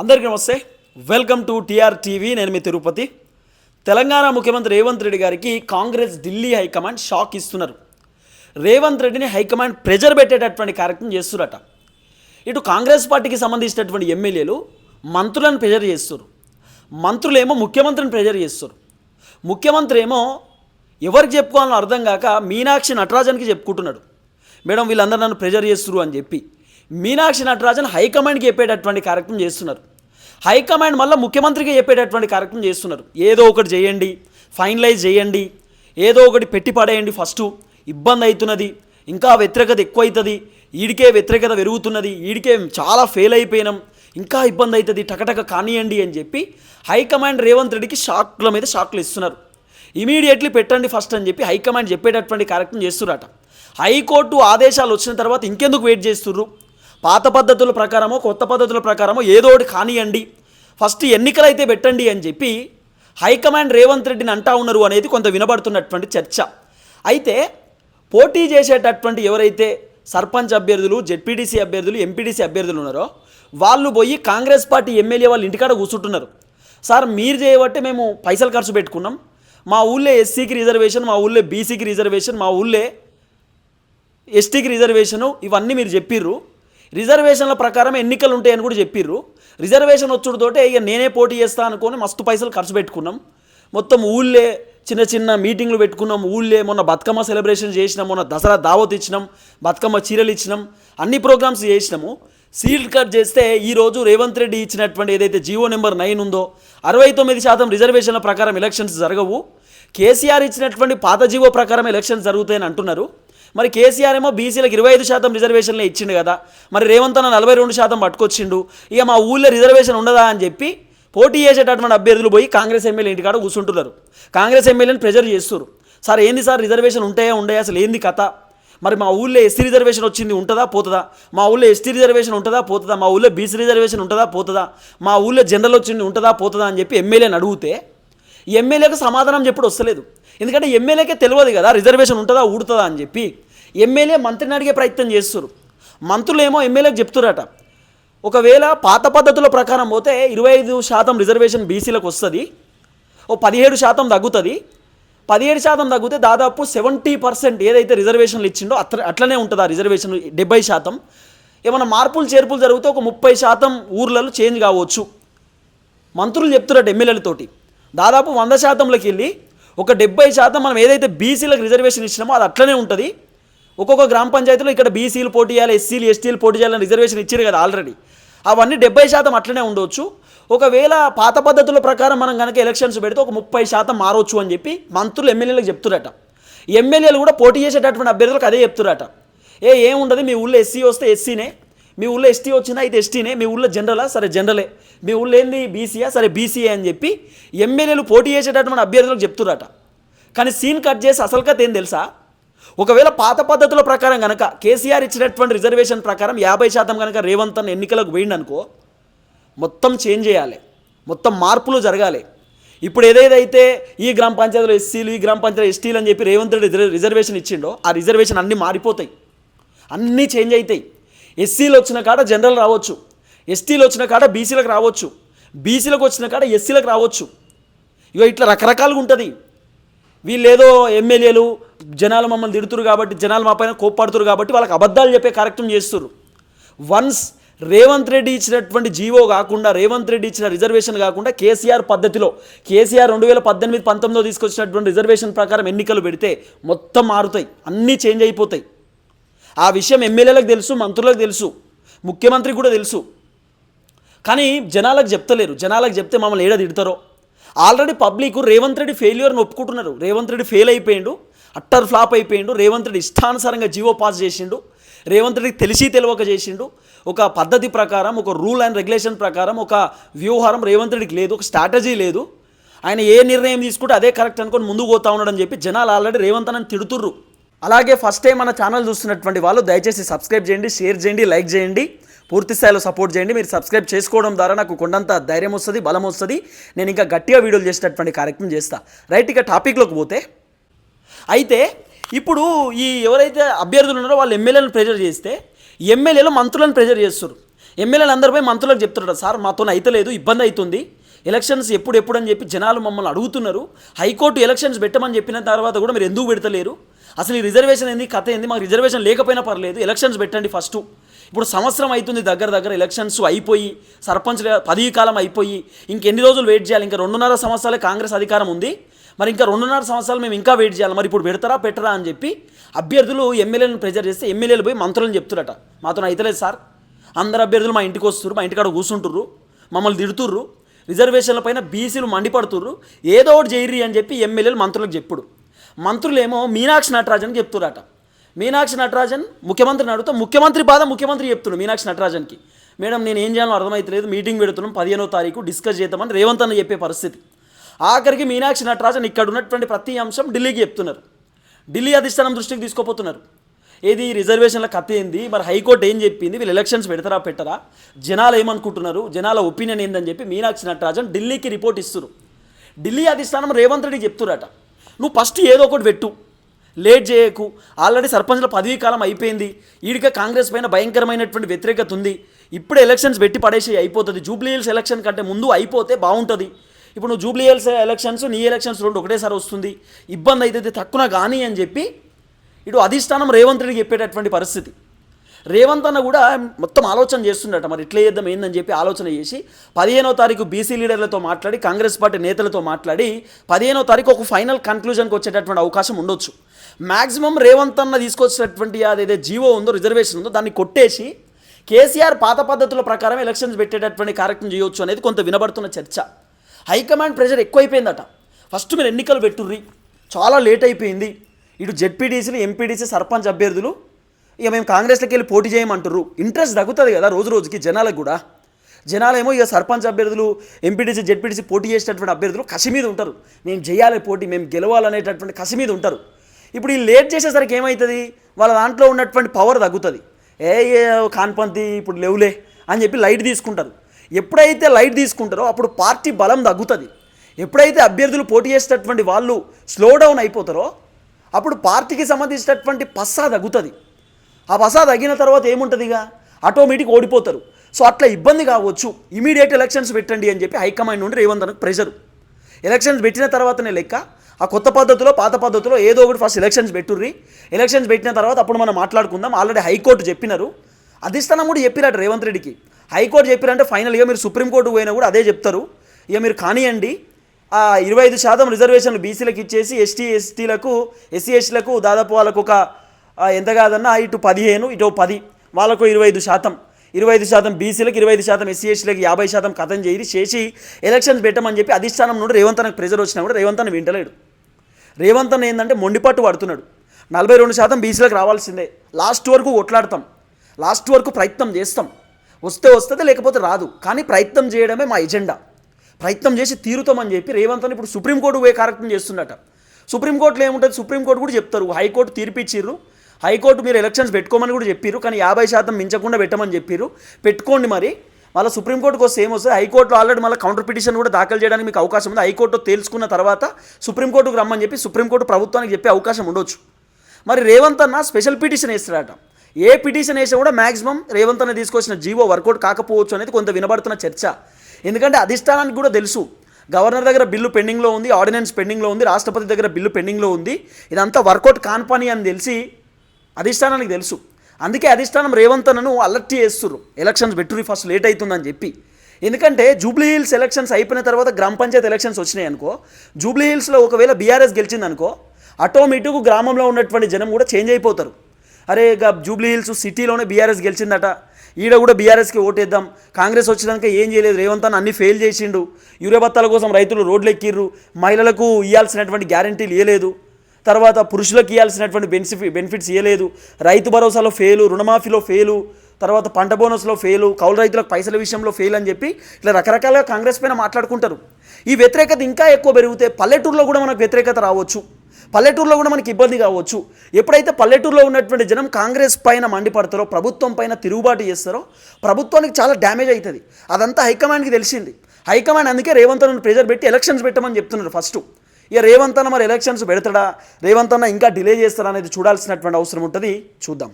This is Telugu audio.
అందరికీ నమస్తే. వెల్కమ్ టు టీఆర్ టీవీ నేను మీ తిరుపతి. తెలంగాణ ముఖ్యమంత్రి రేవంత్ రెడ్డి గారికి కాంగ్రెస్ ఢిల్లీ హైకమాండ్ షాక్ ఇస్తున్నారు. రేవంత్ రెడ్డిని హైకమాండ్ ప్రెజర్ పెట్టేటటువంటి కార్యక్రమం చేస్తున్నారట ఇటు కాంగ్రెస్ పార్టీకి సంబంధించినటువంటి ఎమ్మెల్యేలు మంత్రులను ప్రెజర్ చేస్తారు. మంత్రులేమో ముఖ్యమంత్రిని ప్రెజర్ చేస్తారు. ముఖ్యమంత్రి ఏమో ఎవరికి చెప్పుకోవాలని అర్థం కాక మీనాక్షి నటరాజన్కి చెప్పుకుంటున్నాడు. మేడం వీళ్ళందరూ నన్ను ప్రెజర్ చేస్తురు అని చెప్పి. మీనాక్షి నటరాజన్ హైకమాండ్కి చెప్పేటటువంటి కార్యక్రమం చేస్తున్నారు. హైకమాండ్ మళ్ళీ ముఖ్యమంత్రికి చెప్పేటటువంటి కార్యక్రమం చేస్తున్నారు. ఏదో ఒకటి చేయండి ఫైనలైజ్ చేయండి ఏదో ఒకటి పెట్టి పడేయండి ఫస్ట్. ఇబ్బంది అవుతున్నది ఇంకా వ్యతిరేకత ఎక్కువ అవుతుంది ఈడికే వ్యతిరేకత పెరుగుతున్నది ఈడికే చాలా ఫెయిల్ అయిపోయినాం ఇంకా ఇబ్బంది అవుతుంది టకటక కానియండి అని చెప్పి హైకమాండ్ రేవంత్ రెడ్డికి షాక్ల మీద షాక్లు ఇస్తున్నారు. ఇమీడియట్లీ పెట్టండి ఫస్ట్ అని చెప్పి హైకమాండ్ చెప్పేటటువంటి కార్యక్రమం చేస్తున్నారట హైకోర్టు ఆదేశాలు వచ్చిన తర్వాత ఇంకెందుకు వెయిట్ చేస్తుర్రు? పాత పద్ధతుల ప్రకారమో కొత్త పద్ధతుల ప్రకారమో ఏదో ఒకటి కానియండి. ఫస్ట్ ఎన్నికలైతే పెట్టండి అని చెప్పి హైకమాండ్ రేవంత్ రెడ్డిని అంటా ఉన్నారు అనేది కొంత వినబడుతున్నటువంటి చర్చ. అయితే పోటీ చేసేటటువంటి ఎవరైతే సర్పంచ్ అభ్యర్థులు జెడ్పీటీసీ అభ్యర్థులు ఎంపీటీసీ అభ్యర్థులు ఉన్నారో వాళ్ళు పోయి కాంగ్రెస్ పార్టీ ఎమ్మెల్యే వాళ్ళు ఇంటికాడ కూర్చుంటున్నారు. సార్ మీరు చేయబట్టే మేము పైసలు ఖర్చు పెట్టుకున్నాం. మా ఊళ్ళో ఎస్సీకి రిజర్వేషన్ మా ఊళ్ళో బీసీకి రిజర్వేషన్ మా ఊళ్ళో ఎస్టీకి రిజర్వేషను ఇవన్నీ మీరు చెప్పిర్రు. రిజర్వేషన్ల ప్రకారం ఎన్నికలు ఉంటాయని కూడా చెప్పిర్రు. రిజర్వేషన్ వచ్చుడుతోటే ఇక నేనే పోటీ చేస్తా అనుకొని మస్తు పైసలు ఖర్చు పెట్టుకున్నాం. మొత్తం ఊళ్ళే చిన్న చిన్న మీటింగ్లు పెట్టుకున్నాం. ఊళ్ళే మొన్న బతుకమ్మ సెలబ్రేషన్ చేసినాం. మొన్న దసరా దావత్ ఇచ్చినాం. బతుకమ్మ చీరలు ఇచ్చినాం. అన్ని ప్రోగ్రామ్స్ చేసినాము. సీల్ కట్ చేస్తే ఈరోజు రేవంత్ రెడ్డి ఇచ్చినటువంటి ఏదైతే జీవో నెంబర్ నైన్ ఉందో అరవై తొమ్మిది శాతం రిజర్వేషన్ల ప్రకారం ఎలక్షన్స్ జరగవు. కేసీఆర్ ఇచ్చినటువంటి పాత జీవో ప్రకారం ఎలక్షన్స్ జరుగుతాయని అంటున్నారు. మరి కేసీఆర్ ఏమో బీసీలకు ఇరవై ఐదు శాతం రిజర్వేషన్లే ఇచ్చిండు కదా. మరి రేవంత్ అన్న నలభై రెండు శాతం పట్టుకొచ్చిండు. ఇక మా ఊళ్ళో రిజర్వేషన్ ఉండదా అని చెప్పి పోటీ చేసేటటువంటి అభ్యర్థులు పోయి కాంగ్రెస్ ఎమ్మెల్యే ఇంటికాడ కూర్చుంటున్నారు. కాంగ్రెస్ ఎమ్మెల్యేని ప్రెజర్ చేస్తారు సార్ ఏంది సార్ రిజర్వేషన్ ఉంటాయా ఉండయా? అసలు ఏంది కథ? మరి మా ఊళ్ళో ఎస్సీ రిజర్వేషన్ వచ్చింది ఉంటుందా పోతుందా? మా ఊళ్ళో ఎస్టీ రిజర్వేషన్ ఉంటుందా పోతుందా? మా ఊళ్ళో బీసీ రిజర్వేషన్ ఉంటుందా పోతుందా? మా ఊళ్ళో జనరల్ వచ్చింది ఉంటుందా పోతుందా అని చెప్పి ఎమ్మెల్యేని అడిగితే ఎమ్మెల్యేకు సమాధానం చెప్పుడు వస్తలేదు. ఎందుకంటే ఎమ్మెల్యేకే తెలియదు కదా రిజర్వేషన్ ఉంటుందా ఊడుతుందా అని చెప్పి. ఎమ్మెల్యే మంత్రిని అడిగే ప్రయత్నం చేస్తారు మంత్రులు ఏమో ఎమ్మెల్యేకి చెప్తున్నారట ఒకవేళ పాత పద్ధతుల ప్రకారం పోతే ఇరవై ఐదు శాతం రిజర్వేషన్ బీసీలకు వస్తుంది ఓ పదిహేడు శాతం తగ్గుతుంది. పదిహేడు శాతం తగ్గితే దాదాపు సెవెంటీ పర్సెంట్ ఏదైతే రిజర్వేషన్లు ఇచ్చిండో అట్ల అట్లనే ఉంటుంది ఆ రిజర్వేషన్ డెబ్బై శాతం. ఏమైనా మార్పులు చేర్పులు జరిగితే ఒక ముప్పై శాతం ఊర్లలో చేంజ్ కావచ్చు. మంత్రులు చెప్తున్నట్టు ఎమ్మెల్యేలతోటి. దాదాపు వంద శాతంలోకి వెళ్ళి ఒక డెబ్బై శాతం మనం ఏదైతే బీసీలకు రిజర్వేషన్ ఇచ్చినామో అది అట్లనే ఉంటుంది. ఒక్కొక్క గ్రామ పంచాయతీలో ఇక్కడ బీసీలు పోటీ చేయాలి ఎస్సీలు ఎస్టీలు పోటీ చేయాలని రిజర్వేషన్ ఇచ్చారు కదా ఆల్రెడీ. అవన్నీ డెబ్బై శాతం అట్లనే ఉండవచ్చు ఒకవేళ పాత పద్ధతుల ప్రకారం మనం కనుక ఎలక్షన్స్ పెడితే ఒక ముప్పై శాతం మారవచ్చు అని చెప్పి మంత్రులు ఎమ్మెల్యేలకు చెప్తురట ఎమ్మెల్యేలు కూడా పోటీ చేసేటటువంటి అభ్యర్థులకు అదే చెప్తురట ఏ ఏముండదు మీ ఊళ్ళో ఎస్సీ వస్తే ఎస్సీనే. మీ ఊళ్ళో ఎస్టీ వచ్చినా అయితే ఎస్టీనే మీ ఊళ్ళో జనరలా? సరే జనరలే. మీ ఊళ్ళో ఏంది? బీసీయా సరే బీసీఏ అని చెప్పి ఎమ్మెల్యేలు పోటీ చేసేటటువంటి అభ్యర్థులకు చెప్తురట కానీ సీన్ కట్ చేసి అసలు కథ ఏం తెలుసా? ఒకవేళ పాత పద్ధతుల ప్రకారం కనుక కేసీఆర్ ఇచ్చినటువంటి రిజర్వేషన్ ప్రకారం యాభై శాతం కనుక రేవంత్ అన్న ఎన్నికలకు అనుకో మొత్తం చేంజ్ చేయాలి. మొత్తం మార్పులు జరగాలి. ఇప్పుడు ఏదేదైతే ఈ గ్రామ పంచాయతీలో ఎస్సీలు ఈ గ్రామ పంచాయతీ ఎస్టీలు అని చెప్పి రేవంత్ రెడ్డి రిజర్వేషన్ ఇచ్చిండో ఆ రిజర్వేషన్ అన్నీ మారిపోతాయి. అన్నీ చేంజ్ అవుతాయి. ఎస్సీలు వచ్చిన కాడ జనరల్ రావచ్చు. ఎస్టీలు వచ్చిన కాడ బీసీలకు రావచ్చు. బీసీలకు వచ్చిన కాడ ఎస్సీలకు రావచ్చు. ఇగో ఇట్లా రకరకాలుగా ఉంటుంది. వీళ్ళేదో ఎమ్మెల్యేలు జనాలు మమ్మల్ని తిడుతురు కాబట్టి జనాలు మా పైన కోప్పడుతురు కాబట్టి వాళ్ళకి అబద్ధాలు చెప్పే కార్యక్రమం చేస్తున్నారు వన్స్ రేవంత్ రెడ్డి ఇచ్చినటువంటి జీవో కాకుండా రేవంత్ రెడ్డి ఇచ్చిన రిజర్వేషన్ కాకుండా కేసీఆర్ పద్ధతిలో కేసీఆర్ రెండు వేల పద్దెనిమిది పంతొమ్మిదిలో తీసుకొచ్చినటువంటి రిజర్వేషన్ ప్రకారం ఎన్నికలు పెడితే మొత్తం మారుతాయి. అన్నీ చేంజ్ అయిపోతాయి. ఆ విషయం ఎమ్మెల్యేలకు తెలుసు మంత్రులకు తెలుసు ముఖ్యమంత్రికి కూడా తెలుసు. కానీ జనాలకు చెప్తలేరు. జనాలకు చెప్తే మమ్మల్ని ఏడ తిడతారో? ఆల్రెడీ పబ్లిక్ రేవంత్ రెడ్డి ఫెయిల్యూర్ని ఒప్పుకుంటున్నారు. రేవంత్ రెడ్డి ఫెయిల్ అయిపోయిండు అట్టర్ ఫ్లాప్ అయిపోయిండు రేవంత్ రెడ్డి ఇష్టానుసారంగా జీవో పాస్ చేసిండు రేవంత్ రెడ్డికి తెలిసి తెలియక చేసిండు. ఒక పద్ధతి ప్రకారం ఒక రూల్ అండ్ రెగ్యులేషన్ ప్రకారం ఒక వ్యూహారం రేవంత్ రెడ్డికి లేదు ఒక స్ట్రాటజీ లేదు. ఆయన ఏ నిర్ణయం తీసుకుంటే అదే కరెక్ట్ అనుకొని ముందుకు పోతా ఉన్నాడని చెప్పి జనాలు ఆల్రెడీ రేవంత్ అని తిడుతుర్రు. అలాగే ఫస్ట్ టైం మన ఛానల్ చూస్తున్నటువంటి వాళ్ళు దయచేసి సబ్స్క్రైబ్ చేయండి షేర్ చేయండి లైక్ చేయండి. పూర్తి స్థాయిలో సపోర్ట్ చేయండి. మీరు సబ్స్క్రైబ్ చేసుకోవడం ద్వారా నాకు కొండంత ధైర్యం వస్తుంది బలం వస్తుంది. నేను ఇంకా గట్టిగా వీడియోలు చేసేటటువంటి కార్యక్రమం చేస్తా. రైట్ ఇక టాపిక్లోకి పోతే. అయితే ఇప్పుడు ఈ ఎవరైతే అభ్యర్థులు ఉన్నారో వాళ్ళు ఎమ్మెల్యేలను ప్రెజర్ చేస్తే ఎమ్మెల్యేలు మంత్రులను ప్రెజర్ చేస్తారు. ఎమ్మెల్యేలు అందరిపై మంత్రులకు చెప్తున్నారు సార్ మాతో అయితలేదు ఇబ్బంది అవుతుంది. ఎలక్షన్స్ ఎప్పుడు ఎప్పుడు అని చెప్పి జనాలు మమ్మల్ని అడుగుతున్నారు. హైకోర్టు ఎలక్షన్స్ పెట్టమని చెప్పిన తర్వాత కూడా మీరు ఎందుకు పెడతలేరు? అసలు ఈ రిజర్వేషన్ ఏంది? కథ ఏంది? మాకు రిజర్వేషన్ లేకపోయినా పర్లేదు. ఎలక్షన్స్ పెట్టండి ఫస్ట్. ఇప్పుడు సంవత్సరం అవుతుంది దగ్గర దగ్గర ఎలక్షన్స్ అయిపోయి సర్పంచ్ పదవీ కాలం అయిపోయి ఇంకెన్ని రోజులు వెయిట్ చేయాలి? ఇంకా రెండున్నర సంవత్సరాలే కాంగ్రెస్ అధికారం ఉంది. మరి ఇంకా రెండున్నర సంవత్సరాలు మేము ఇంకా వెయిట్ చేయాలి. మరి ఇప్పుడు పెడతారా? పెట్టరా? అని చెప్పి అభ్యర్థులు ఎమ్మెల్యేలను ప్రెజర్ చేస్తే ఎమ్మెల్యేలు పోయి మంత్రులను చెప్తురట మాతో అయితలేదు సార్. అందరు అభ్యర్థులు మా ఇంటికి వస్తున్నారు. మా ఇంటికాడ కూర్చుంటుర్రు. మమ్మల్ని తిడుతుర్రు. రిజర్వేషన్ల పైన బీసీలు మండిపడుతుర్రు. ఏదో ఒకటి చేయర్రి అని చెప్పి ఎమ్మెల్యేలు మంత్రులకు చెప్పుడు. మంత్రులేమో మీనాక్షి నటరాజన్ చెప్తురట మీనాక్షి నటరాజన్ ముఖ్యమంత్రిని అడుగుతా ముఖ్యమంత్రి బాధ ముఖ్యమంత్రి చెప్తున్నాడు మీనాక్షి నటరాజన్కి. మేడం నేను ఏం చేయాలో అర్థమైతలేదు మీటింగ్ పెడుతున్నాం పదిహేనో తారీఖు డిస్కస్ చేద్దామని రేవంత్ అన్న చెప్పే పరిస్థితి. ఆఖరికి మీనాక్షి నటరాజన్ ఇక్కడ ఉన్నటువంటి ప్రతి అంశం ఢిల్లీకి చెప్తున్నారు. ఢిల్లీ అధిష్టానం దృష్టికి తీసుకోపోతున్నారు. ఏది రిజర్వేషన్ల కథ ఏంది? మరి హైకోర్టు ఏం చెప్పింది? వీళ్ళు ఎలక్షన్స్ పెడతారా పెట్టరా? జనాలు ఏమనుకుంటున్నారు? జనాల ఒపీనియన్ ఏందని చెప్పి మీనాక్షి నటరాజన్ ఢిల్లీకి రిపోర్ట్ ఇస్తున్నారు. ఢిల్లీ అధిష్టానం రేవంత్ రెడ్డి చెప్తురట నువ్వు ఫస్ట్ ఏదో ఒకటి పెట్టు. లేట్ చేయకు. ఆల్రెడీ సర్పంచ్ల పదవీ కాలం అయిపోయింది. ఈడిక కాంగ్రెస్ పైన భయంకరమైనటువంటి వ్యతిరేకత ఉంది. ఇప్పుడు ఎలక్షన్స్ పెట్టి పడేసి అయిపోతుంది. జూబ్లీ హిల్స్ ఎలక్షన్ కంటే ముందు అయిపోతే బాగుంటుంది. ఇప్పుడు నువ్వు జూబ్లీ హిల్స్ ఎలక్షన్స్ నీ ఎలక్షన్స్ రెండు ఒకటేసారి వస్తుంది. ఇబ్బంది అవుతుంది. తక్కువ కానీ అని చెప్పి ఇటు అధిష్టానం రేవంత్ చెప్పేటటువంటి పరిస్థితి. రేవంత్ అన్న కూడా మొత్తం ఆలోచన చేస్తుండట మరి ఇట్లా చేద్దాం ఏందని చెప్పి ఆలోచన చేసి పదిహేనో తారీఖు బీసీ లీడర్లతో మాట్లాడి కాంగ్రెస్ పార్టీ నేతలతో మాట్లాడి పదిహేనో తారీఖు ఒక ఫైనల్ కన్క్లూజన్కి వచ్చేటటువంటి అవకాశం ఉండొచ్చు. మ్యాక్సిమం రేవంత్ అన్న తీసుకొచ్చినటువంటి అదేదో జీవో ఉందో రిజర్వేషన్ ఉందో దాన్ని కొట్టేసి కేసీఆర్ పాత పద్ధతుల ప్రకారం ఎలక్షన్స్ పెట్టేటటువంటి కార్యక్రమం చేయొచ్చు అనేది కొంత వినబడుతున్న చర్చ. High command pressure ఎక్కువైపోయిందట. ఫస్ట్ మీరు ఎన్నికలు పెట్టుర్రి చాలా లేట్ అయిపోయింది. ఇటు జెడ్పీటీసీలు ఎంపీటీసీ సర్పంచ్ అభ్యర్థులు ఇక మేము కాంగ్రెస్లోకి వెళ్ళి పోటీ చేయమంటారు ఇంట్రెస్ట్ తగ్గుతుంది కదా రోజు రోజుకి జనాలకు కూడా. జనాలేమో ఇక సర్పంచ్ అభ్యర్థులు ఎంపీటీసీ జెడ్పీటీసీ పోటీ చేసేటటువంటి అభ్యర్థులు కసి మీద ఉంటారు. మేము చేయాలి పోటీ మేము గెలవాలనేటటువంటి కసి మీద ఉంటారు. ఇప్పుడు ఈ లేట్ చేసేసరికి ఏమవుతుంది వాళ్ళ దాంట్లో ఉన్నటువంటి పవర్ తగ్గుతుంది. ఏ ఏ కాన్పంతి ఇప్పుడు లేవులే అని చెప్పి లైట్ తీసుకుంటారు. ఎప్పుడైతే లైట్ తీసుకుంటారో అప్పుడు పార్టీ బలం తగ్గుతుంది. ఎప్పుడైతే అభ్యర్థులు పోటీ చేసేటటువంటి వాళ్ళు స్లో డౌన్ అయిపోతారో అప్పుడు పార్టీకి సంబంధించినటువంటి పస్సా తగ్గుతుంది. ఆ పసా తగ్గిన తర్వాత ఏముంటుంది ఇక ఆటోమేటిక్ ఓడిపోతారు. సో అట్లా ఇబ్బంది కావచ్చు. ఇమీడియట్ ఎలక్షన్స్ పెట్టండి అని చెప్పి హైకమాండ్ నుండి రేవంత్ అనకు ప్రెషర్ ఎలక్షన్స్ పెట్టిన తర్వాతనే లెక్క ఆ కొత్త పద్ధతిలో పాత పద్ధతిలో ఏదో ఒకటి ఫస్ట్ ఎలక్షన్స్ పెట్టుర్రి. ఎలక్షన్స్ పెట్టిన తర్వాత అప్పుడు మనం మాట్లాడుకుందాం. ఆల్రెడీ హైకోర్టు చెప్పినారు. అధిష్టానం కూడా చెప్పిరట రేవంత్ రెడ్డికి హైకోర్టు చెప్పిరంటే ఫైనల్గా మీరు సుప్రీంకోర్టు పోయినా కూడా అదే చెప్తారు. ఇక మీరు కానియండి. ఆ ఇరవై ఐదు శాతం రిజర్వేషన్లు బీసీలకు ఇచ్చేసి ఎస్టీ ఎస్టీలకు ఎస్సీ ఎస్టీలకు దాదాపు వాళ్ళకు ఒక ఎంత కాదన్నా ఇటు పదిహేను ఇటు పది వాళ్ళకు ఇరవై ఐదు శాతం. ఇరవై ఐదు శాతం బీసీలకు ఇరవై ఐదు శాతం ఎస్సీ ఎస్టీలకు యాభై శాతం కథం చేయి చేసి ఎలక్షన్స్ పెట్టమని చెప్పి అధిష్టానం నుండి రేవంతనకు ప్రెజర్ వచ్చినా కూడా రేవంత్ వింటలేడు. రేవంతన్ ఏంటంటే మొండిపట్టు పడుతున్నాడు. నలభై రెండు శాతం బీసీలకు రావాల్సిందే. లాస్ట్ వరకు కొట్లాడతాం. లాస్ట్ వరకు ప్రయత్నం చేస్తాం. వస్తే వస్తుంది లేకపోతే రాదు. కానీ ప్రయత్నం చేయడమే మా ఎజెండా. ప్రయత్నం చేసి తీరుతామని చెప్పి రేవంత్ అని ఇప్పుడు సుప్రీంకోర్టు పోయే కార్యక్రమం చేస్తున్నట. సుప్రీంకోర్టులో ఏముంటుంది? సుప్రీంకోర్టు కూడా చెప్తారు. హైకోర్టు తీర్పిచ్చిర్రు. హైకోర్టు మీరు ఎలక్షన్స్ పెట్టుకోమని కూడా చెప్పారు కానీ యాభై శాతం మించకుండా పెట్టమని చెప్పారు పెట్టుకోండి మరి. మళ్ళీ సుప్రీంకోర్టుకు వస్తే ఏమొస్తుంది? హైకోర్టులో ఆల్రెడీ మళ్ళీ కౌంటర్ పిటిషన్ కూడా దాఖలు చేయడానికి మీకు అవకాశం ఉంది. హైకోర్టు తేల్చుకున్న తర్వాత సుప్రీంకోర్టుకు రమ్మని చెప్పి సుప్రీంకోర్టు ప్రభుత్వానికి చెప్పే అవకాశం ఉండొచ్చు. మరి రేవంత్ అన్న స్పెషల్ పిటిషన్ వేస్తాడట ఏ పిటిషన్ వేసినా కూడా మ్యాక్సిమం రేవంత్ అన్న తీసుకొచ్చిన జీవో వర్కౌట్ కాకపోవచ్చు అనేది కొంత వినబడుతున్న చర్చ. ఎందుకంటే అధిష్టానానికి కూడా తెలుసు. గవర్నర్ దగ్గర బిల్లు పెండింగ్లో ఉంది ఆర్డినెన్స్ పెండింగ్లో ఉంది రాష్ట్రపతి దగ్గర బిల్లు పెండింగ్లో ఉంది. ఇదంతా వర్కౌట్ కాని పని అని తెలిసి అధిష్టానానికి తెలుసు. అందుకే అధిష్టానం రేవంత్ అన్నను అలర్ట్ చేస్తున్నారు ఎలక్షన్స్ పెట్టుర్రి ఫస్ట్ లేట్ అవుతుందని చెప్పి. ఎందుకంటే జూబ్లీ హిల్స్ ఎలక్షన్స్ అయిపోయిన తర్వాత గ్రామ పంచాయతీ ఎలక్షన్స్ వచ్చినాయి అనుకో జూబ్లీ హిల్స్లో ఒకవేళ బీఆర్ఎస్ గెలిచిందనుకో ఆటోమేటిక్ గ్రామంలో ఉన్నటువంటి జనం కూడా చేంజ్ అయిపోతారు. అరే ఇక జూబ్లీ హిల్స్ సిటీలోనే బీఆర్ఎస్ గెలిచిందట. ఈడ కూడా బీఆర్ఎస్కి ఓటేద్దాం. కాంగ్రెస్ వచ్చినాక ఏం చేయలేదు. రేవంత్ అని అన్ని ఫెయిల్ చేసిండు. యూరియబత్తాల కోసం రైతులు రోడ్లు ఎక్కిర్రు మహిళలకు ఇవ్వాల్సినటువంటి గ్యారంటీలు ఇవ్వలేదు తర్వాత పురుషులకు ఇవ్వాల్సినటువంటి బెనిఫి బెనిఫిట్స్ ఇవ్వలేదు రైతు భరోసాలో ఫెయిలు రుణమాఫీలో ఫెయిలు తర్వాత పంట బోనస్లో ఫెయిలు కౌలు రైతులకు పైసల విషయంలో ఫెయిల్ అని చెప్పి ఇట్లా రకరకాలుగా కాంగ్రెస్ పైన మాట్లాడుకుంటారు. ఈ వ్యతిరేకత ఇంకా ఎక్కువ పెరిగితే పల్లెటూరులో కూడా మనకు వ్యతిరేకత రావచ్చు. పల్లెటూరులో కూడా మనకి ఇబ్బంది కావచ్చు. ఎప్పుడైతే పల్లెటూరులో ఉన్నటువంటి జనం కాంగ్రెస్ పైన మండిపడతారో ప్రభుత్వం పైన తిరుగుబాటు చేస్తారో ప్రభుత్వానికి చాలా డ్యామేజ్ అవుతుంది. అదంతా హైకమాండ్కి తెలిసింది. హైకమాండ్ అందుకే రేవంత్ అన్న ప్రెజర్ పెట్టి ఎలక్షన్స్ పెట్టమని చెప్తున్నారు ఫస్ట్. ఇక రేవంత్ అన్న మరి ఎలక్షన్స్ పెడతాడా? రేవంత్ అన్న ఇంకా డిలే చేస్తాడా అనేది చూడాల్సినటువంటి అవసరం ఉంటుంది. చూద్దాం.